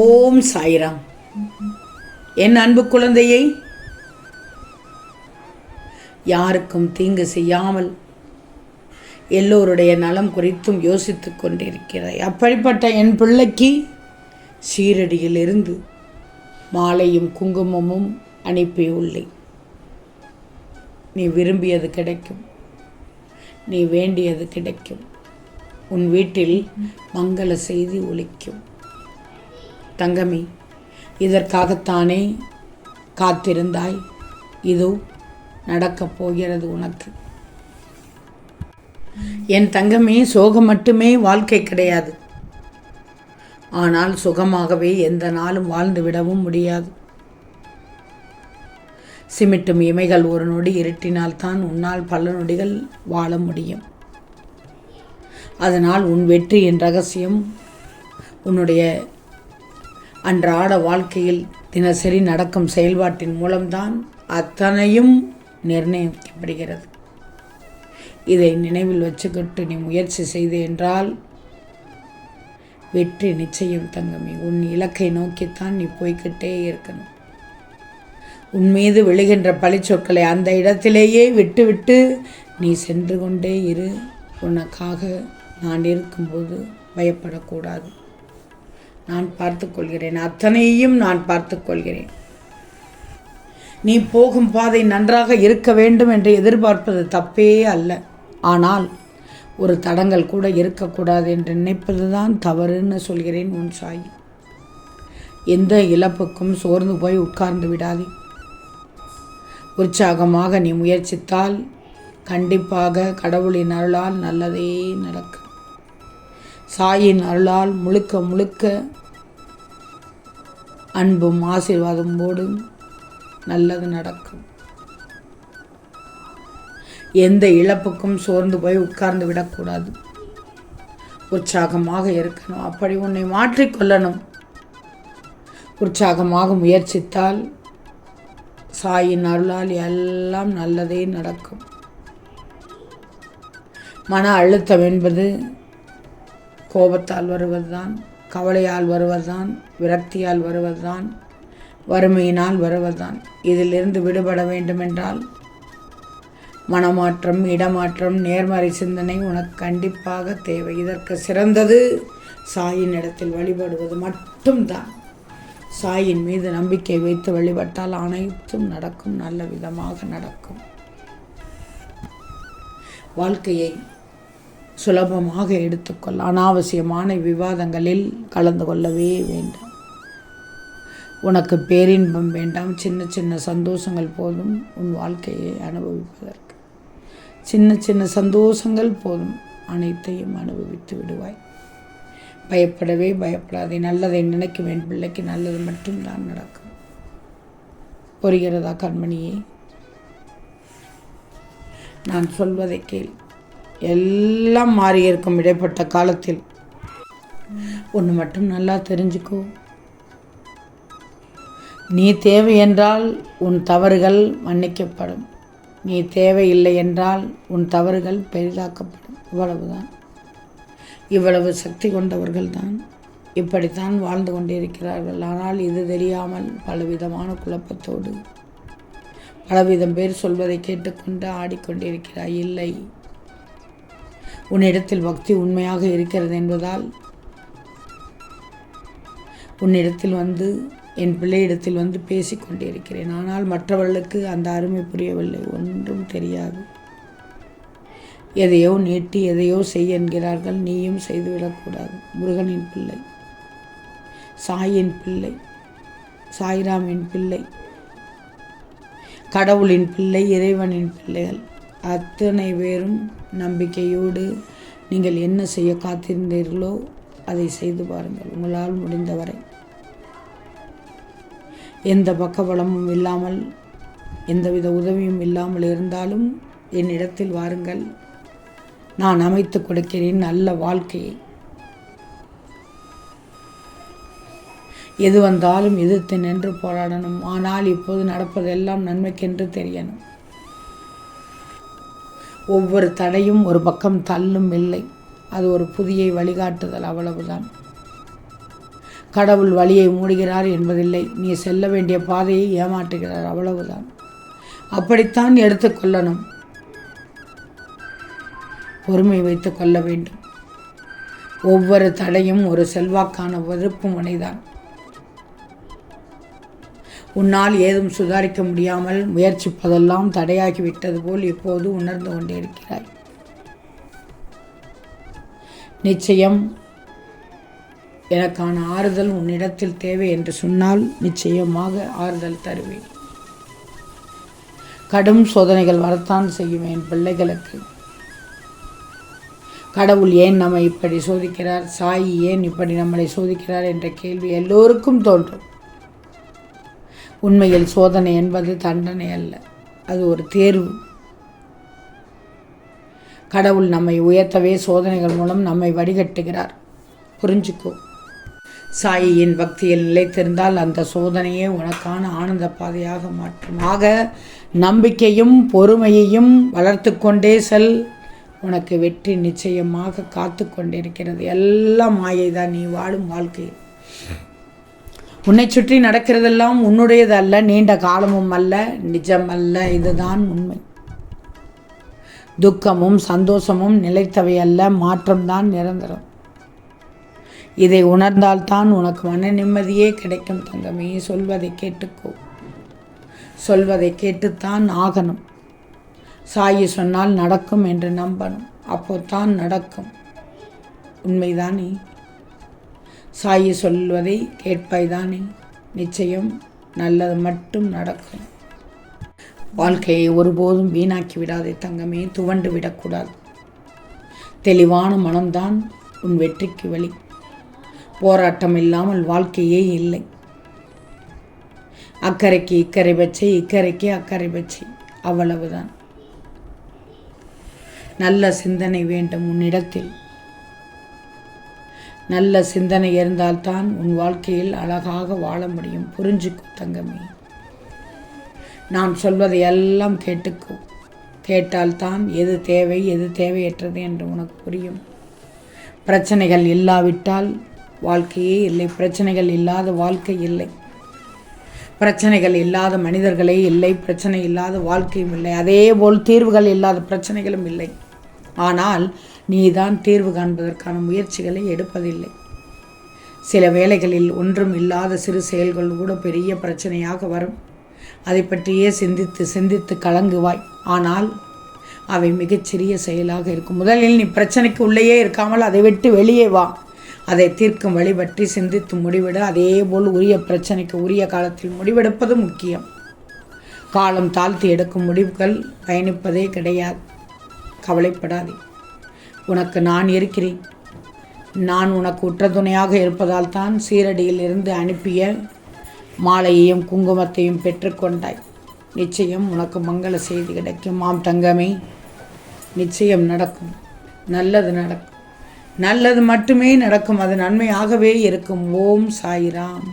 ஓம் சாய்ராம். என் அன்பு குழந்தையை யாருக்கும் தீங்கு செய்யாமல் எல்லோருடைய நலம் குறித்தும் யோசித்துக் கொண்டிருக்கிறாய். அப்படிப்பட்ட என் பிள்ளைக்கு சீரடியிலிருந்து மாலையும் குங்குமமும் அனுப்பியுள்ளேன் நீ விரும்பியது கிடைக்கும். நீ வேண்டியது கிடைக்கும். உன் வீட்டில் மங்கள செய்தி ஒலிக்கும். தங்கமே இதற்காகத்தானே காத்திருந்தாய்? இதோ நடக்கப் போகிறது உனக்கு. என் தங்கமே சோகம் மட்டுமே வாழ்க்கை கிடையாது. ஆனால் சுகமாகவே எந்த நாளும் வாழ்ந்து விடவும் முடியாது. சிமிட்டும் இமைகள் ஒரு நொடி இருட்டினால்தான் உன்னால் பல நொடிகள் வாழ முடியும். அதனால் உன் வெற்றியின் ரகசியம். உன்னுடைய அன்றாட வாழ்க்கையில் தினசரி நடக்கும் செயல்பாட்டின் மூலம்தான் அத்தனையும் நிர்ணயிக்கப்படுகிறது. இதை நினைவில் வச்சுக்கிட்டு நீ முயற்சி செய்து என்றால் வெற்றி நிச்சயம் தங்கமே. உன் இலக்கை நோக்கித்தான் நீ போய்கிட்டே இருக்கணும். உன் மீது விழுகின்ற பழிச்சொற்களை அந்த இடத்திலேயே விட்டுவிட்டு நீ சென்று கொண்டே இரு. உனக்காக நான் இருக்கும்போது பயப்படக்கூடாது. நான் பார்த்துக்கொள்கிறேன். அத்தனையும் நான் பார்த்துக்கொள்கிறேன். நீ போகும் பாதை நன்றாக இருக்க வேண்டும் என்று எதிர்பார்ப்பது தப்பே அல்ல. ஆனால் ஒரு தடங்கள் கூட இருக்கக்கூடாது என்று நினைப்பது தான் தவறுன்னு சொல்கிறேன் உன் சாய். எந்த இழப்புக்கும் சோர்ந்து போய் உட்கார்ந்து விடாதே. உற்சாகமாக நீ முயற்சித்தால் கண்டிப்பாக கடவுளின் அருளால் நல்லதே நடக்கும். சாயின் அருளால் முழுக்க முழுக்க அன்பும் ஆசீர்வாதமோடு நல்லது நடக்கும். எந்த இழப்புக்கும் சோர்ந்து போய் உட்கார்ந்து விடக்கூடாது. உற்சாகமாக இருக்கணும். அப்படி உன்னை மாற்றிக்கொள்ளணும் உற்சாகமாக முயற்சித்தால் சாயின் அருளால் எல்லாம் நல்லதே நடக்கும். மன அழுத்தம் என்பது கோபத்தால் வருவதுதான் கவலையால் வருவதுதான் விரக்தியால் வருவதுதான் வறுமையினால் வருவதுதான். இதிலிருந்து விடுபட வேண்டுமென்றால் மனமாற்றம் இடமாற்றம் நேர்மறை சிந்தனை உனக்கு கண்டிப்பாக தேவை. இதற்கு சிறந்தது சாயின் இடத்தில் வழிபடுவது மட்டும்தான். சாயின் மீது நம்பிக்கை வைத்து வழிபட்டால் அனைத்தும் நடக்கும் நல்ல விதமாக நடக்கும். வாழ்க்கையை சுலபமாக எடுத்துக்கொள்ள அனாவசியமான விவாதங்களில் கலந்து கொள்ளவே வேண்டாம். உனக்கு பேரின்பம் வேண்டாம். சின்ன சின்ன சந்தோஷங்கள் போதும். உன் வாழ்க்கையை அனுபவிப்பதற்கு. சின்ன சின்ன சந்தோஷங்கள் போதும். அனைத்தையும் அனுபவித்து விடுவாய். பயப்படவே பயப்படாதே. நல்லதை நினைக்கும் என் பிள்ளைக்கு நல்லது மட்டும்தான் நடக்கும். புரிகிறதா கண்மணியே? நான் சொல்வதை கேள். எல்லாம் மாறியிருக்கும் இடைப்பட்ட காலத்தில். ஒன்று மட்டும் நல்லா தெரிஞ்சுக்கோ. நீ தேவை என்றால் உன் தவறுகள் மன்னிக்கப்படும். நீ தேவையில்லை என்றால் உன் தவறுகள் பெரிதாக்கப்படும். இவ்வளவுதான். இவ்வளவு சக்தி கொண்டவர்கள் தான் இப்படித்தான் வாழ்ந்து கொண்டிருக்கிறார்கள். ஆனால் இது தெரியாமல் பலவிதமான குழப்பத்தோடு பலவிதம் பேர் சொல்வதை கேட்டுக்கொண்டு ஆடிக்கொண்டிருக்கிறாய். இல்லை. உன்னிடத்தில் பக்தி உண்மையாக இருக்கிறது என்பதால் உன்னிடத்தில் வந்து என் பிள்ளையிடத்தில் வந்து பேசிக்கொண்டிருக்கிறேன் ஆனால் மற்றவர்களுக்கு அந்த அருமை புரியவில்லை. ஒன்றும் தெரியாது. எதையோ நீட்டி எதையோ செய் என்கிறார்கள். நீயும் செய்துவிடக்கூடாது. முருகனின் பிள்ளை சாயின் பிள்ளை சாய்ராமின் பிள்ளை கடவுளின் பிள்ளை இறைவனின் பிள்ளைகள். அத்தனை பேரும் நம்பிக்கையோடு நீங்கள் என்ன செய்ய காத்திருந்தீர்களோ அதை செய்து பாருங்கள். உங்களால் முடிந்தவரை. எந்த பக்கபலமும் இல்லாமல் எந்தவித உதவியும் இல்லாமல் இருந்தாலும் என்னிடத்தில் வாருங்கள். நான் அமைத்து கொடுக்கிறேன் நல்ல வாழ்க்கையை. எது வந்தாலும் எதிர்த்து நின்று போராடணும். ஆனால் இப்போது நடப்பதெல்லாம் நன்மைக்கென்று தெரியணும். ஒவ்வொரு தடையும் ஒரு பக்கம் தள்ளும் இல்லை. அது ஒரு புதிய வழிகாட்டுதல் அவ்வளவுதான். கடவுள் வழியை மூடுகிறார் என்பதில்லை. நீ செல்ல வேண்டிய பாதையை ஏமாற்றுகிறார் அவ்வளவுதான். அப்படித்தான் எடுத்துக்கொள்ளணும் பொறுமை வைத்து கொள்ள வேண்டும். ஒவ்வொரு தடையும் ஒரு செல்வாக்கான வெறுப்பு முனைதான். உன்னால் ஏதும் சுதாரிக்க முடியாமல் முயற்சிப்பதெல்லாம் தடையாகிவிட்டது போல் இப்போது உணர்ந்து கொண்டிருக்கிறாய். நிச்சயம் எனக்கான ஆறுதல் உன்னிடத்தில் தேவை என்று சொன்னால் நிச்சயமாக ஆறுதல் தருவேன். கடும் சோதனைகள் வரத்தான் செய்யும் என் பிள்ளைகளுக்கு. கடவுள் ஏன் நம்மை இப்படி சோதிக்கிறார்? சாயி ஏன் இப்படி நம்மளை சோதிக்கிறார்? என்ற கேள்வி எல்லோருக்கும் தோன்றும். உண்மையில் சோதனை என்பது தண்டனை அல்ல. அது ஒரு தேர்வு. கடவுள் நம்மை உயர்த்தவே சோதனைகள் மூலம் நம்மை வடிகட்டுகிறார். புரிஞ்சுக்கோ. சாயியின் பக்தியில் நிலைத்திருந்தால் அந்த சோதனையே உனக்கான ஆனந்த பாதையாக மாற்றும். ஆக நம்பிக்கையும் பொறுமையையும் வளர்த்து கொண்டே செல். உனக்கு வெற்றி நிச்சயமாக காத்து கொண்டிருக்கிறது. எல்லாம் மாயை தான் நீ வாழும் வாழ்க்கை உன்னை சுற்றி நடக்கிறதெல்லாம் உன்னுடையது அல்ல நீண்ட காலமும் அல்ல நிஜம் அல்ல இதுதான் உண்மை. துக்கமும் சந்தோஷமும் நிலைத்தவை அல்ல மாற்றம்தான் நிரந்தரம். இதை உணர்ந்தால்தான் உனக்கு மன நிம்மதியே கிடைக்கும் தங்கமே சொல்வதை கேட்டுக்கோ. சொல்வதை கேட்டுத்தான் ஆகணும். சாயி சொன்னால் நடக்கும் என்று நம்பணும். அப்போதான் நடக்கும். உண்மைதானே? சாயி சொல்வதை கேட்பாய்தானே நிச்சயம். நல்லது மட்டும் நடக்கும். வாழ்க்கையை ஒருபோதும் வீணாக்கி விடாதே தங்கமே துவண்டு விடக்கூடாது. தெளிவான மனம்தான் உன் வெற்றிக்கு வழி. போராட்டம் இல்லாமல் வாழ்க்கையே இல்லை. அக்கறைக்கு இக்கரை பச்சை இக்கறைக்கு அக்கறை பச்சை அவ்வளவுதான். நல்ல சிந்தனை வேண்டும் உன்னிடத்தில். நல்ல சிந்தனை இருந்தால்தான் உன் வாழ்க்கையில் அழகாக வாழ முடியும். புரிஞ்சுக்கும் தங்கமே. நான் சொல்வதை எல்லாம் கேட்டுக்கோ. கேட்டால்தான் எது தேவை எது தேவையற்றது என்று உனக்கு புரியும். பிரச்சனைகள் இல்லாவிட்டால் வாழ்க்கையே இல்லை. பிரச்சனைகள் இல்லாத வாழ்க்கை இல்லை. பிரச்சனைகள் இல்லாத மனிதர்களே இல்லை. பிரச்சனை இல்லாத வாழ்க்கையும் இல்லை. அதே போல் தீர்வுகள் இல்லாத பிரச்சனைகளும் இல்லை. ஆனால் நீதான் தீர்வு காண்பதற்கான முயற்சிகளை எடுப்பதில்லை. சில வேளைகளில் ஒன்றும் இல்லாத சிறு செயல்கள் கூட பெரிய பிரச்சனையாக வரும். அதை பற்றியே சிந்தித்து சிந்தித்து கலங்குவாய். ஆனால் அவை மிகச்சிறிய செயலாக இருக்கும். முதலில் நீ பிரச்சனைக்கு உள்ளேயே இருக்காமல் அதை விட்டு வெளியே வா. அதை தீர்க்கும் வழி பற்றி சிந்தித்து முடிவிட அதே போல் உரிய பிரச்சனைக்கு உரிய காலத்தில் முடிவெடுப்பது முக்கியம். காலம் தாழ்த்தி எடுக்கும் முடிவுகள் பயணிப்பதே கிடையாது. கவலைப்படாதே. உனக்கு நான் இருக்கிறேன். நான் உனக்கு உற்றதுணையாக இருப்பதால் தான் சீரடியில் இருந்து அனுப்பிய மாலையையும் குங்குமத்தையும் பெற்றுக்கொண்டாய் நிச்சயம் உனக்கு மங்கள செய்தி கிடைக்கும். ஆம் தங்கமே நிச்சயம் நடக்கும். நல்லது நடக்கும். நல்லது மட்டுமே நடக்கும். அது நன்மையாகவே இருக்கும். ஓம் சாய்ராம்.